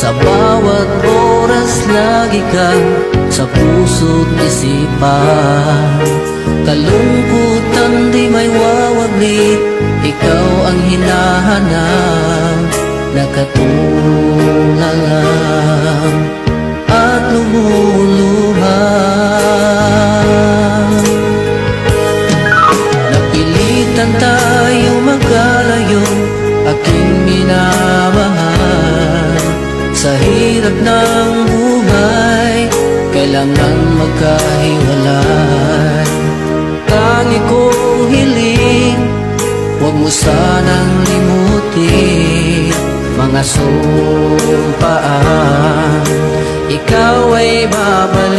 Sa bawat oras lagi ka Sa puso't isipan. Kalungkutan di may wawaglit Ikaw ang hinahanap. Nakatulalang At lumuluhan. Napilitan tayo Sa hirap ng buhay Kailangan magkahiwalay. Tangi kong hiling Huwag mo sanang limutin Mga sumpaan. Ikaw ay babalik